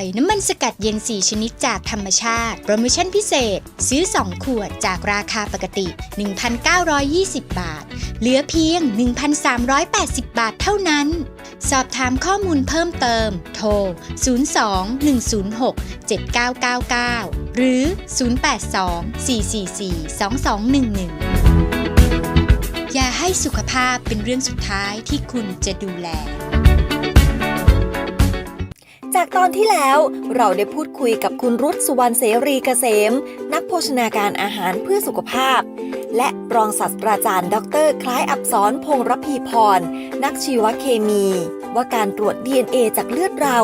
อยน้ำมันสกัดเย็น 4 ชนิดจากธรรมชาติ โปรโมชั่นพิเศษ ซื้อ 2 ขวดจากราคาปกติ 1,920 บาท เหลือเพียง 1,380 บาทเท่านั้น สอบถามข้อมูลเพิ่มเติม โทร 02-106-7999 หรือ 082-444-2211 อย่าให้สุขภาพเป็นเรื่องสุดท้ายที่คุณจะดูแล จากตอนที่แล้วเราได้พูดคุยกับคุณรุตสุวรรณเสรีเกษม นักโภชนาการอาหารเพื่อสุขภาพ และรองศาสตราจารย์ ดร คล้ายอับสรพงรพีพร นักชีวเคมี ว่าการตรวจ DNA จากเลือดเรา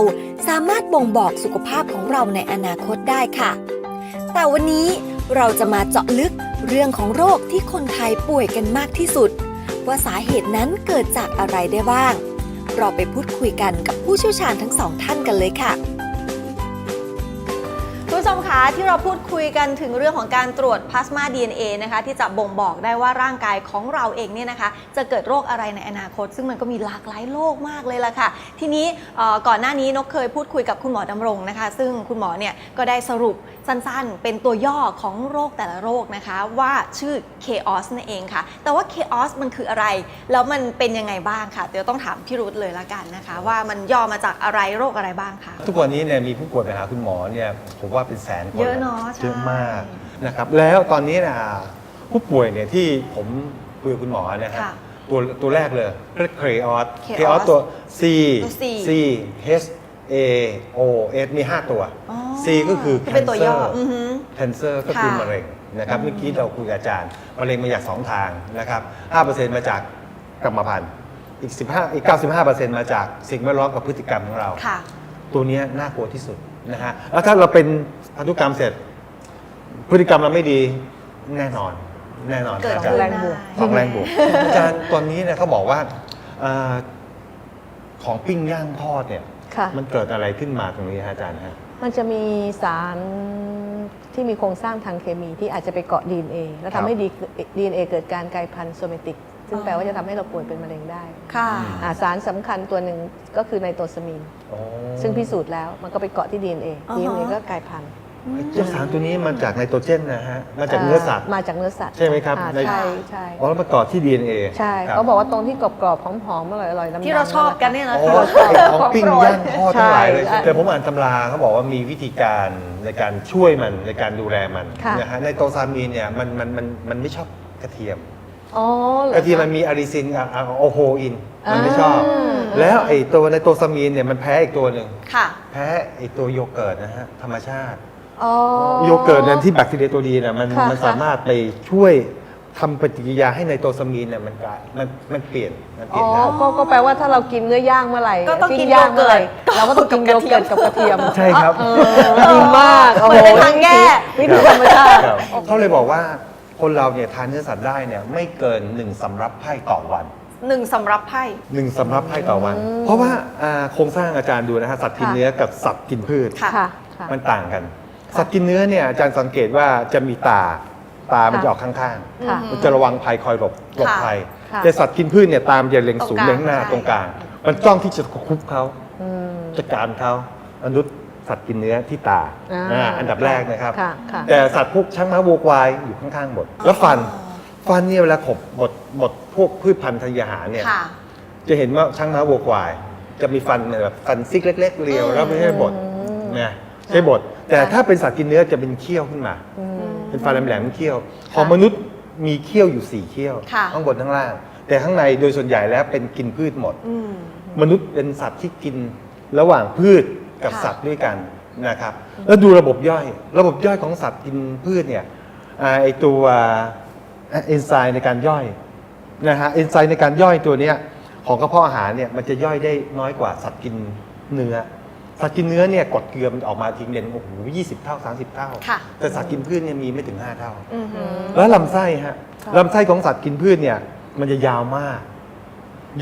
สามารถบ่งบอกสุขภาพของเราในอนาคตได้ค่ะ แต่วันนี้เราจะมาเจาะลึกเรื่องของโรคที่คนไทยป่วยกันมากที่สุด ว่าสาเหตุนั้นเกิดจากอะไรได้บ้าง เราไปพูดคุยกันกับผู้เชี่ยวชาญทั้งสองท่านกันเลยค่ะ ผู้ชมคะที่เราพูดคุยกันถึงเรื่องของการตรวจพลาสมา DNA นะคะที่จะบ่งบอกได้ว่าร่างกายของเราเองเนี่ยนะคะ จะเกิดโรคอะไรในอนาคต ซึ่งมันก็มีหลากหลายโรคมากเลยล่ะค่ะ ทีนี้ก่อนหน้านี้นกเคยพูดคุยกับคุณหมอดำรงนะคะ ซึ่งคุณหมอเนี่ยก็ได้สรุปสั้นๆ เป็นตัวย่อของโรคแต่ละโรคนะคะ ว่าชื่อ Chaos นั่นเองค่ะ แต่ว่า Chaos มันคืออะไร แล้วมันเป็นยังไงบ้างค่ะเดี๋ยวต้องถามพี่รุธเลยละกันนะคะ ว่ามันย่อมาจากอะไรโรคอะไรบ้างคะทุกวันนี้เนี่ยมีผู้ป่วยไปหาคุณหมอเนี่ยผมว่าเป็นแสนคนเยอะเนอะใช่ เยอะมากนะครับแล้วตอนนี้นะผู้ป่วยเนี่ยที่ผมคุยกับคุณหมอนะครับค่ะตัวตัวแรกเลยเรียกเครออส Chaos เครออสตัว C ตัว C C H A O S มี 5 ตัว อ๋อ C ก็คือ ที่เป็นตัวย่อ cancer อือหือ cancer ก็คือค่ะมะเร็งนะครับเมื่อกี้เราคุยกับอาจารย์มะเร็งมาจาก 2 ทางนะครับ 5%มาจากกรรมพันธุ์อีก 15อีก 95%มาจากสิ่งแวดล้อมกับพฤติกรรมของเรา ค่ะ ตัวเนี้ยน่ากลัวที่สุด นะฮะแล้วถ้าเราเป็นพันธุกรรมเสร็จ พฤติกรรมเราไม่ดีแน่นอน แน่นอนเกิดอาจารย์แรงบวก ของแรงบวกอาจารย์ตอนนี้เนี่ยเขาบอกว่าเอ่อของปิ้งย่างทอดเนี่ย ค่ะ มันเกิดอะไรขึ้นมาตรงนี้ฮะอาจารย์ฮะ มันจะมีสารที่มีโครงสร้างทางเคมีที่อาจจะไปเกาะ DNA แล้วครับทำให้ DNA เกิดการกลายพันธุ์โซเมติก ซึ่งแปลว่าจะทำให้เราป่วยเป็นมะเร็งได้ค่ะอ่าสารสำคัญตัวหนึ่งก็คือไนโตรซามีนโอ้ซึ่งพิสูจน์แล้วมันก็ไปเกาะที่ DNA อ่าฮะ DNA ก็กลายพันธุ์เจ้าสารตัวนี้มาจากไนโตรเจนนะฮะ มาจากเนื้อสัตว์ มาจากเนื้อสัตว์ ใช่ไหมครับอ่าในใช่ใช่อ๋อแล้วมาต่อที่ DNA ใช่ครับเขาบอกว่าตรงที่กรอบๆหอมๆอร่อยๆดำๆที่เราชอบกันเนี่ยนะโอ้คะไอ้ของปิ้งย่างทอดทั้งหลายเลยใช่แต่ผมอ่านตำราเขาบอกว่ามีวิธีการในการช่วยมันในการดูแลมันค่ะนะฮะในโตซามีนเนี่ยมันมันมันมันไม่ชอบกระเทียม อ๋อหอกระเทียมมันมีอะริซินกับอะโอโฮอิน มันไม่ชอบอ่าแล้วไอ้ตัวในโตซามีนเนี่ยมันแพ้อีกตัวหนึ่ง ค่ะ แพ้ไอ้ตัวโยเกิร์ตนะฮะธรรมชาติ อ๋อ โยเกิร์ตเนี่ยที่แบคทีเรียตัวดีเนี่ยมันค่ะ มันสามารถไปช่วยทำปฏิกิริยาให้ในโตซามีนเนี่ยมันกลายมันมันเปลี่ยนมันเปลี่อ๋ยอนได้ ก็ก็แปลว่าถ้าเรากินเนื้อย่างเมื่อไหร่ก็ต้องปิ้กินย่างเมื่อไหร่โยเกิร์ตเราก็ต้องกินโยเกิร์ตกับกระเทียมใช่ครับ เออดีมากโอ้เหมืโหอนเป็นทางแก้ วิธีธรรมชาติ ครับเขาเลยบอกว่า คนเราเนี่ยทานเนื้อสัตว์ได้เนี่ยไม่เกินหนึ่งสำรับไพ่ต่อวัน หนึ่งสำรับไพ่ หนึ่งสำรับไพ่ต่อวันเพราะว่าอ่าโครงสร้างอาจารย์ดูนะฮะสัตว์กินค่ะเนื้อกับสัตว์กินพืชค่ะค่ะ ค่ะ มันต่างกัน สัตว์กินเนื้อเนี่ยอาจารย์สังเกตว่าจะมีตาตามันค่ะ จะออกข้างค่ะ ๆมันจะระวังภัยคอยหลบหลบค่ะภัยค่ะแต่สัตว์กินพืชเนี่ยตามจะเล็งสูงตรงกลาง เล็งหน้าใช่ตรงกลาง มันจ้องที่จะคุบเขาอืม จัดการเขามนุษย์ สัตว์กินเนื้อที่ตาอ่าอ่าอันดับแรกนะครับ ค่ะค่ะ แต่สัตว์พวกช้างม้าวัวควายอยู่ข้างๆหมด แล้วฟันฟันเนี่ยเวลาขบบดบดพวกพืชพันธุ์ธัญญาหารเนี่ย ค่ะ จะเห็นว่าช้างม้าวัวควาย จะมีฟันเนี่ยแบบฟันซิกเล็ก ๆ เรียวอืมแล้วไม่ใช่บดนะใช่บดแต่ถ้าเป็นสัตว์กินเนื้อจะเป็นเขี้ยวขึ้นมา เป็นฟันแหลมๆเขี้ยวของมนุษย์มีเขี้ยวอยู่สี่เขี้ยว ค่ะ ข้างบนข้างล่าง แต่ข้างในโดยส่วนใหญ่แล้วเป็นกินพืชหมด อืม มนุษย์เป็นสัตว์ที่กินระหว่างพืช กับค่ะ สัตว์ด้วยกันนะครับ แล้วดูระบบย่อย ระบบย่อยของสัตว์กินพืชเนี่ยอ่าไอตัวเอนไซม์ในการย่อยนะฮะเอนไซม์ในการย่อยตัวเนี้ยของกระเพาะอาหารเนี่ยมันจะย่อยได้น้อยกว่าสัตว์กินเนื้อ สัตว์กินเนื้อเนี่ยกรดเกลือมันออกมาทิ้งเด่นโอ้โหยี่สิบเท่าสามสิบเท่า ค่ะ แต่สัตว์กินพืชเนี่ยมีไม่ถึงห้าเท่า อือหือ แล้วลำไส้ฮะค่ะลำไส้ของสัตว์กินพืชเนี่ยมันจะยาวมาก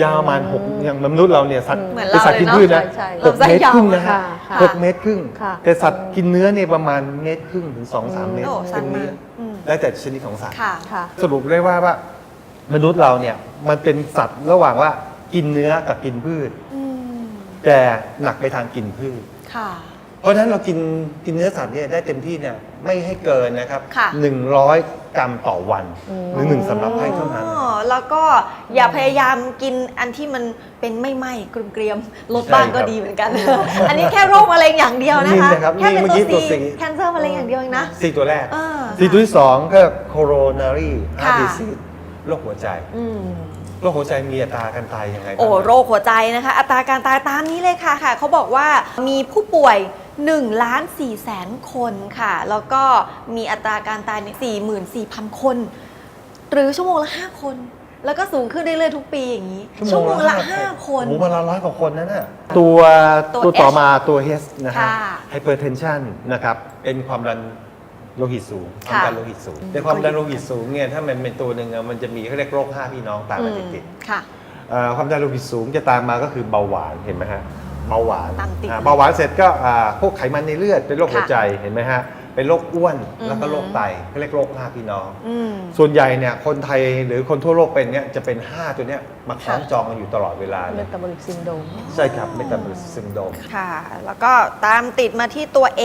ยาวประมาณหกอย่างมนุษย์เราเนี่ยสัตว์เหมือนเป็นสัตว์กินพืชนะใช่หกลำไส้เมตรยาวครึ่งนะฮะค่ะค่ะหกเมตรครึ่ง ค่ะแต่สัตว์กินเนื้อเนี่ยประมาณเมตรครึ่งถึงสองสามเมตรโอ้สั้เป็นนมาเนื้กออืมแล้วแต่ชนิดของสัตว์ ค่ะ ค่ะ สรุปได้ว่าว่ามนุษย์เราเนี่ยมันเป็นสัตว์ระหว่างว่ากินเนื้อกับกินพืช อืม แต่หนักไปทางกินพืช ค่ะ เพราะฉะนั้นเรากินกินเนื้อสัตว์เนี่ยได้เต็มที่เนี่ยไม่ให้เกินนะครับค่ะ100 กรัมต่อวันอืมหรือหนึ่งสำรับให้เท่านั้น อ๋อแล้วก็อย่าพยายามกินอันที่มันเป็นไม่ไหม้กรุมเกรียมลดบ้างใช่ครับก็ดีเหมือนกัน อันนี้แค่โรคมะเร็งอย่างเดียวนะนี่คะนะครับแค่เป็นนี่เมื่อกี้ตัวตัวซี C แคนเซอร์มะเร็งอย่างเดียวเองนะสี่ตัวแรกเออ สี่ตัวที่สองก็ coronary heart ค่ะ disease โรคหัวใจอืม โรคหัวใจมีอัตราการตายยังไงบ้าง โอ้โรคหัวใจนะคะ อัตราการตายตามนี้เลยค่ะค่ะ เขาบอกว่ามีผู้ป่วย 1ล้าน4แสนคนค่ะ แล้วก็มีอัตราการตายเนี่ย44,000 คน หรือชั่วโมงละ 5 คน แล้วก็สูงขึ้นเรื่อยๆทุกปีอย่างนี้ ชั่วโมงละ 5 คน โอ้โหวันละร้อยกว่าคนนั่นน่ะตัวตัวตัวต่อ H มาตัว H นะฮะ ค่ะ hypertension นะครับเป็นความดันโลหิตสูงความค่ะดันโลหิตสูงในความดันโลหิตสูงเนี่ยถ้ามันเป็นตัวหนึ่งอะมันจะมีเขาเรียกโรคห้าพี่น้องตามมาติดๆ ค่ะ เอ่อความดันโลหิตสูงจะตามมาก็คือเบาหวานเห็นไหมฮะ เบาหวานตามติดอ่าเบาหวานเสร็จก็อ่าพวกไขมันในเลือดเป็นโรคค่ะหัวใจเห็นไหมฮะเป็นโรคอ้วนอือฮึแล้วก็โรคไตเขาเรียกโรคห้าพี่น้อง อืม ส่วนใหญ่เนี่ยคนไทยหรือคนทั่วโลกเป็นเนี่ยจะเป็น 5 ตัวเนี้ยมาคล้องค่ะจองกันอยู่ตลอดเวลาเลเมยตาบอลิกซินโดรมใช่ครับเมตาบอลิซึมโดม ค่ะ แล้วก็ตามติดมาที่ตัว A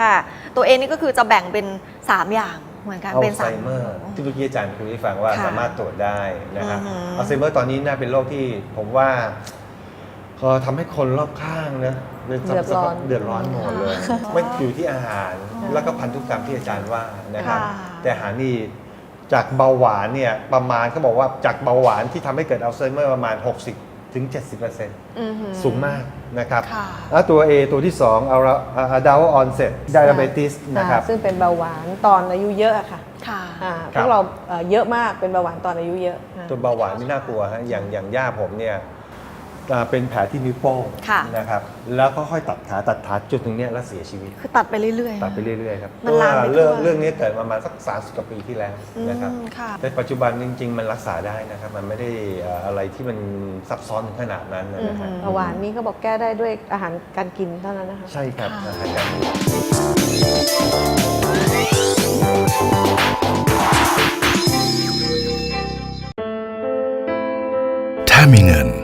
ค่ะ ตัว A นี่ก็คือจะแบ่งเป็น 3 อย่างเหมือนกันอัลเป็นไซสาม เมอร์ที่เมื่อกี้อาจารย์คุยให้ฟังว่าค่ะสามารถตรวจได้นะครับอือฮึอัลไซเมอร์ตอนนี้น่าเป็นโรคที่ผมว่า ก็ทำให้คนรอบข้างนะเดือดร้อน เดือดร้อนหมดเลยไม่อยู่ที่อาหารแล้วก็พันธุกรรมที่อาจารย์ว่านะครับ ค่ะ แต่อาหารนี่จากเบาหวานเนี่ยประมาณเขาบอกว่าจากเบาหวานที่ทำให้เกิดอัลไซเมอร์ประมาณ 60ถึง70%อือหือ สูงมากนะครับค่ะ แล้วตัว A ตัวที่2เอาอะดาวออนเซ็ตไดอะเบติสนะครับ อ่าซึ่งเป็นเบาหวานตอนอายุเยอะอะค่ะค่ะ อ่าครัพบวกเราเอ่อเยอะมากเป็นเบาหวานตอนอายุเยอะอ่า ตัวเบาหวานนี่น่ากลัวฮะอย่างอย่างย่าผมเนี่ย อ่าเป็นแผลที่นิ้วโป้งค่ะ นะครับแล้วก็ค่อยตัดขาตัดขาจุดหนึ่งเนี่ยแล้วเสียชีวิต คือตัดไปเรื่อยๆ ตัดไปเรื่อยๆครับมันลามไปเพระว่เรื่องทั่วเรื่องนี้เกิดประมาณสัก30กว่าปีที่แล้วนะครับอืมค่ะแต่ปัจจุบันจริง ๆ มันรักษาได้นะครับ มันไม่ได้เอ่ออะไรที่มันซับซ้อนถึงขนาดนั้นนะฮะอือฮึเบาหวานนี่เขาบอกแก้ได้ด้วยอาหารการกินเท่านั้นนะคะ ใช่ครับค่ะ อาจารย์ถ้ามีเงิน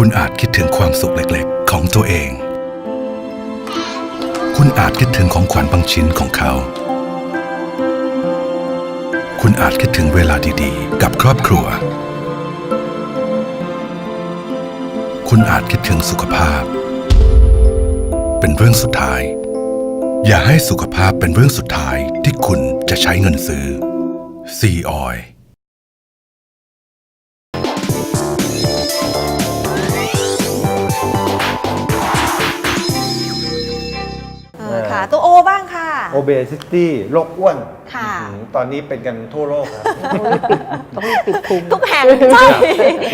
คุณอาจคิดถึงความสุขเล็กๆ ของตัวเอง คุณอาจคิดถึงของขวัญบางชิ้นของเขา คุณอาจคิดถึงเวลาดีๆ กับครอบครัว คุณอาจคิดถึงสุขภาพ เป็นเรื่องสุดท้าย อย่าให้สุขภาพเป็นเรื่องสุดท้ายที่คุณจะใช้เงินซื้อซีออย โอเบซิตี้โรคอ้วนค่ะ อื้อหือตอนนี้เป็นกันทั่วโลกครับต้องรีบปิดพุงทุกแห่งใช่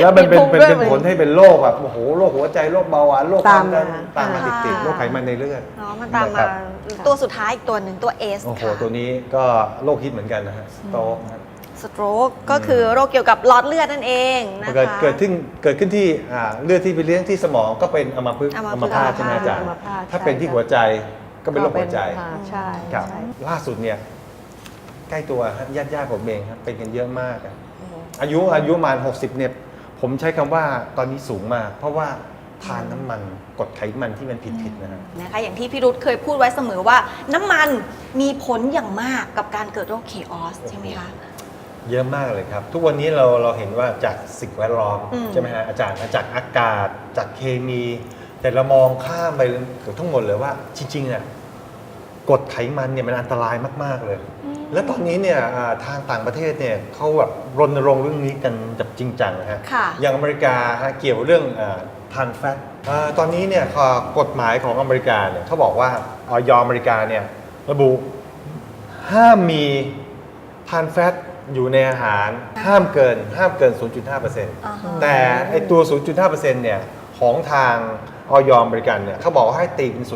แล้วมันเป็นมีภูมิเป็นด้วยเป็นผลให้เป็นโรคแบบโอ้โหโรคหัวใจโรคเบาหวานโรคความดันตามมาตามมาติดติดๆโรคไขมันในเลือด เนาะมันตามนะครัมาบตัวสุดท้ายอีกตัวหนึ่งตัว S โอ้โห ค่ะตัวนี้ก็โรคฮิตเหมือนกันนะฮะสโตรกครับสโตรกก็คือโรคเกี่ยวกับหลอดเลือดนั่นเองนะคะเกิดเกิดขึ้นเกิดขึ้นที่อ่าเลือดที่ไปเลี้ยงที่สมองก็เป็นอัมพฤกษ์อัมพฤกษ์อัมพาตใช่ไหมอาจารย์อัมพาตถ้าเป็นที่หัวใจ ก็เป็นโรคหัวใจอ่าใช่ครับ ใช่ล่าสุดเนี่ยใกล้ตัวญาติญาติๆผมเองครับเป็นกันเยอะมากอะอายุอายุประมาณ60เนี่ยผมใช้คำว่าตอนนี้สูงมาก เพราะว่าทานน้ำมันกรดไขมันที่มันผิดๆนะฮะ นะคะอย่างที่พี่รุธเคยพูดไว้เสมอว่า น้ำมันมีผลอย่างมากกับการเกิดโรคเคออสใช่ไหมคะ เยอะมากเลยครับ ทุกวันนี้เราเราเห็นว่าจากสิ่งแวดล้อมอืมใช่ไหมฮะอาจารย์จากอากาศ จากเคมี แต่เรามองข้ามไปเกือบทั้งหมดเลยว่าจริงๆอะกรดไขมันเนี่ยมันอันตรายมาก ๆเลย และตอนนี้เนี่ยอ่าทางต่างประเทศเนี่ยเขาแบบรณรงค์เรื่องนี้กันแบบจริงจังนะฮะค่ะอย่างอเมริกาฮะเกี่ยวเรื่องทานแฟตตอนนี้เนี่ยข้อกฎหมายของอเมริกาเนี่ยเขาบอกว่าออยอเมริกาเนี่ยระบุห้ามมีทานแฟตอยู่ในอาหารห้ามเกินห้ามเกินอ่าฮะ0.5%แต่ไอตัว 0.5%เนี่ยของทาง ออยอเมริกันเนี่ยเขาบอกว่าให้ตีเป็น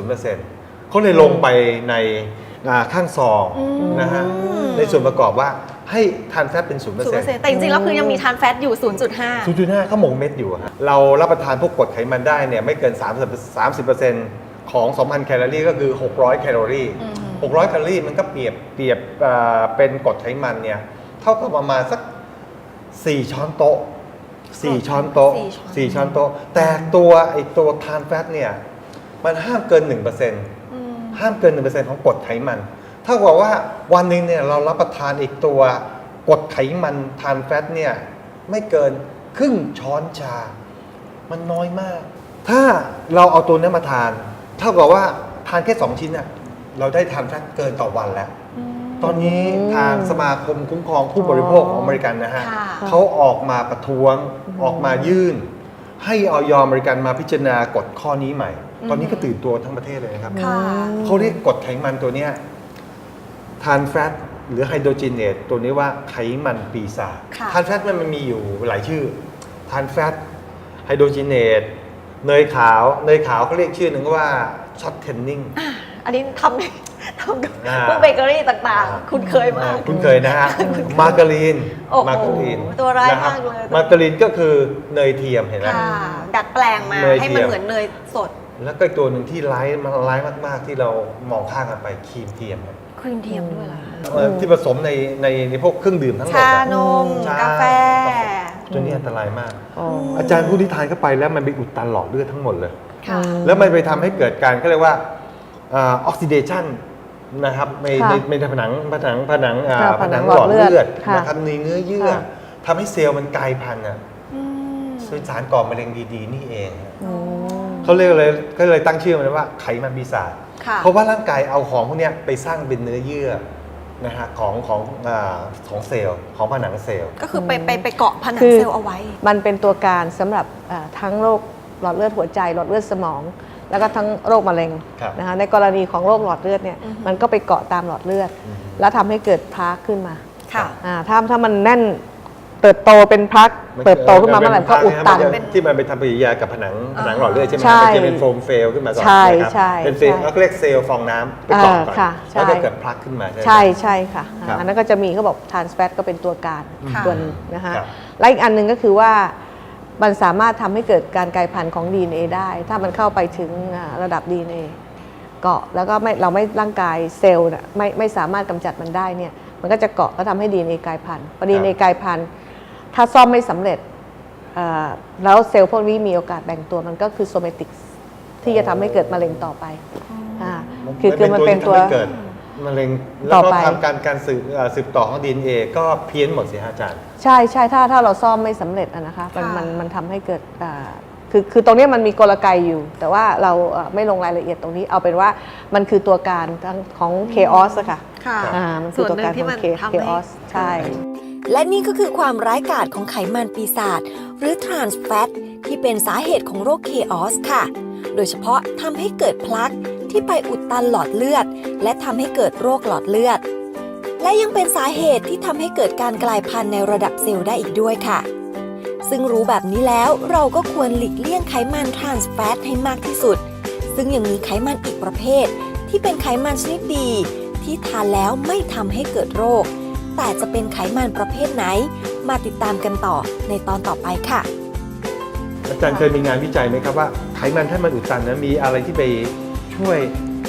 0%เขาเลยลงไปในอ่าข้างซองนะฮะในส่วนประกอบว่าให้ทานแฟตเป็น0%ศูนย์เปอร์เซ็นต์แต่จริงๆแล้วคือยังมีทานแฟตอยู่ 0.5 0.5เขาหมงเม็ดอยู่อะฮะเรารับประทานพวกกรดไขมันได้เนี่ยไม่เกิน 30 30%ของ 2,000 แคลอรี่ก็คือ 600 แคลอรี่อืม600 แคลอรี่มันก็เปรียบเปรียบเอ่อเป็นกรดไขมันเนี่ยเท่ากับประมาณสัก 4 ช้อนโต๊ะ 4ช้อนโต๊ะสี่ช้อน4ช้อนโต๊ะ แต่ตัวไอตัวทานแฟตเนี่ย มันห้ามเกิน1%ห้ามเกิน1%ของกรดไขมัน ถ้าบอกว่าวันหนึ่งเนี่ยเรารับประทานอีกตัวกรดไขมันทานแฟตเนี่ย ไม่เกินครึ่งช้อนชา มันน้อยมาก ถ้าเราเอาตัวนี้มาทาน เท่ากับว่าทานแค่2ชิ้นน่ะ เราได้ทานแฟตเกินต่อวันแล้ว ตอนนี้ทางสมาคมคุ้มครองผู้บริโภคของอเมริกันนะฮะค่ะเขาออกมาประท้วงออกมายื่น ให้ออยอเมริกันมาพิจารณากฎข้อนี้ใหม่ ตอนนี้ก็ตื่นตัวทั้งประเทศเลยนะครับ ค่ะ เขาเรียกกฎไขมันตัวเนี้ยทานแฟตหรือไฮโดรเจนเนตตัวนี้ว่าไขมันปีศาจค่ะ ทานแฟตมันมีอยู่หลายชื่อ ทานแฟตไฮโดรเจนเนตเนยขาว เนยขาวเขาเรียกชื่อหนึ่งว่าช็อตเทนนิ่ง อันนี้ทำ ทำกับอ่า พวกเบเกอรี่ต่างๆ คุณเคยมาก คุณเคยนะฮะ มาการีน โอ้โหมาการีนตัวร้ายนะครับมากเลยมาการีนก็คือเนยเทียมเห็นไหม ค่ะดัดแปลงมาเนยให้มันเทียม เหมือนเนยสดแล้วก็อีกตัวหนึ่งที่ร้ายมันร้ายมาก ๆ ที่เรามองข้ามกันไปครีมเทียมเนี่ยครีมเทียมด้วยเหรอคะเอ่อที่ผสมในในในพวกเครื่องดื่มทั้งหมดชาอะ นมใช่กาแฟ ตัวนี้อันตรายมาก อ๋ออาจารย์ผู้ที่ทานเข้าไปแล้วมันไปอุดตันหลอดเลือดทั้งหมดเลย ค่ะ แล้วมันไปทำให้เกิดการเขาเรียกว่าออกซิเดชัน นะครับในค่ะในในผนังผนังผนังอ่าค่ะผผนันังงหหลลออดดเลืเลืออดดค่ะนะครับในเนื้อเยื่อค่ะ ทำให้เซลล์มันกลายพันธุ์อะอืมซึ่งสารก่อมะเร็งดีๆนี่เองอืม เขาเรียกเลยก็เลยตั้งชื่อมันว่าไขมันปีศาจ ค่ะ เพราะว่าร่างกายเอาของพวกเนี้ยไปสร้างเป็นเนื้อเยื่อนะฮะของของอาของเซลล์ของผนังเซลล์ ก็คือไปไปไปเกาะผนังคือ เซลล์เอาไว้ มันเป็นตัวการสำหรับเอ่อทั้งโรคหลอดเลือดหัวใจหลอดเลือดสมอง แล้วก็ทั้งโรคมะเร็งครับนะคะในกรณีของโรคหลอดเลือดเนี่ยอือฮึ มันก็ไปเกาะตามหลอดเลือด อืมแล้วทำให้เกิดพลาร์กขึ้นมาค่ะ อ่าถ้าถ้ามันแน่นเติบโตเป็นพลาร์กเติบโตขึ้นมาเมื่อไหร่ก็อุดตันมัจะที่มันไปทำปฏิกิริยากับผนังผนังหลอดเลือดใช่ไหมใช่มันจะเป็นโฟมเฟลขึ้นมาก่อนใช่ไหมครับใช่เป็นเซลล์ใช่แล้วก็เรียกเซลล์ฟองน้ำไปเกาะก่อนอ่าค่ะใช่ แล้วก็เกิดพลักขึ้นมาใช่ไหมใช่ ใช่ค่ะครับอันนั้นก็จะมีเขาบอกทานสแฟตก็เป็นตัวการค่ะตัวหนึงนะคะครับและอีกอันหนึ่งก็คือว่า มันสามารถทำให้เกิดการกลายพันธุ์ของ DNA ได้ ถ้ามันเข้าไปถึงอ่าระดับ DNA เกาะแล้วก็ไม่เราไม่ร่างกายเซลล์น่ะไม่ไม่สามารถกำจัดมันได้เนี่ยมันก็จะเกาะแล้วทำให้ DNA กลายพันธุ์พอ DNA กลายพันธุ์ถ้าซ่อมไม่สำเร็จอ่าแล้วเซลล์พวกนี้มีโอกาสแบ่งตัวมันก็คือโซเมติกที่จะทำให้เกิดมะเร็งต่อไปอ่าคือคือมันเป็นตัวที่ทำให้เกิด มะเร็งต่แล้วอก็ไป ทำการการสืบเอ่อสืบต่อของ DNA ก็เพี้ยนหมดสิฮะอาจารย์ ใช่ใช่ถ้าถ้าเราซ่อมไม่สำเร็จอะนะคะมันค่ะ มันมันทำให้เกิดอ่าคือคือตรงเนี้ยมันมีกลไกอยู่ แต่ว่าเราเอ่อไม่ลงรายละเอียดตรงนี้เอาเป็นว่ามันคือตัวการทั้งของ chaos อะค่ะค่ะ อ่ามันคือตัวการของ chaos ใช่ และนี่ก็คือความร้ายกาจของไขมันปีศาจหรือ trans fat ที่เป็นสาเหตุของโรค KOS ค่ะ โดยเฉพาะทำให้เกิดพลัก ที่ไปอุดตันหลอดเลือด และทำให้เกิดโรคหลอดเลือด และยังเป็นสาเหตุที่ทำให้เกิดการกลายพันธุ์ในระดับเซลล์ได้อีกด้วยค่ะ ซึ่งรู้แบบนี้แล้วเราก็ควรหลีกเลี่ยงไขมัน trans fat ให้มากที่สุด ซึ่งยังมีไขมันอีกประเภท ที่เป็นไขมันชนิดดี ที่ทานแล้วไม่ทำให้เกิดโรค แต่จะเป็นไขมันประเภทไหน มาติดตามกันต่อในตอนต่อไปค่ะอาจารย์เคยมีงานวิจัยไหมครับว่าไขมันถ้ามันอุดตันนะมีอะไรที่ไป ช่วย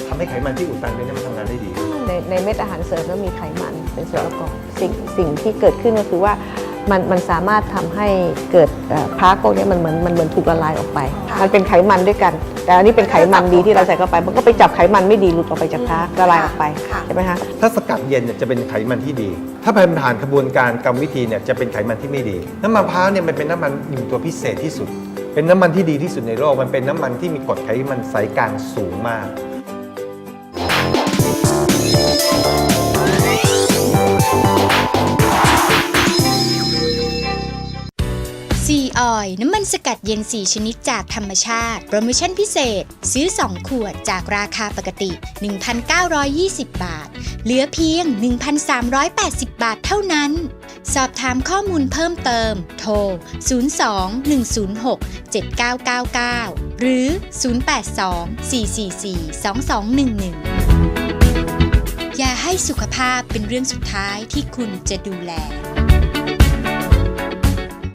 ทำให้ไขมันที่อุดตันเนี่ยมันทำงานได้ดี ในในเม็ดอาหารเสริมก็มีไขมันเป็นส่วนประกอบสิ่งสิ่งที่เกิดขึ้นก็คือว่ามันมันสามารถทำให้เกิดเอ่อพาร์กพวกนี้มันเหมือนมันเหมือนถูกละลายออกไปค่ะมันเป็นไขมันด้วยกัน แต่อันนี้เป็นไขมันดีที่เราใส่เข้าไป มันก็ไปจับไขมันไม่ดีหลุดออกไปจากพาร์กละลายออกไปค่ะ ใช่ไหมคะถ้าสกัดเย็นเนี่ยจะเป็นไขมันที่ดี ถ้าไปผ่านกระบวนการกรรมวิธีเนี่ยจะเป็นไขมันที่ไม่ดี น้ำมันมะพร้าวเนี่ยมันเป็นน้ำมันอยู่ตัวพิเศษที่สุด เป็นน้ำมันที่ดีที่สุดในโลก มันเป็นน้ำมันที่มีกรดไขมันไซกลางสูงมาก ซีออยน้ำมันสกัดเย็น 4 ชนิดจากธรรมชาติ โปรโมชั่นพิเศษ ซื้อ 2 ขวดจากราคาปกติ 1,920 บาท เหลือเพียง 1,380 บาทเท่านั้น สอบถามข้อมูลเพิ่มเติม โทร 02-106-7999 หรือ 082-444-2211 อย่าให้สุขภาพเป็นเรื่องสุดท้ายที่คุณจะดูแล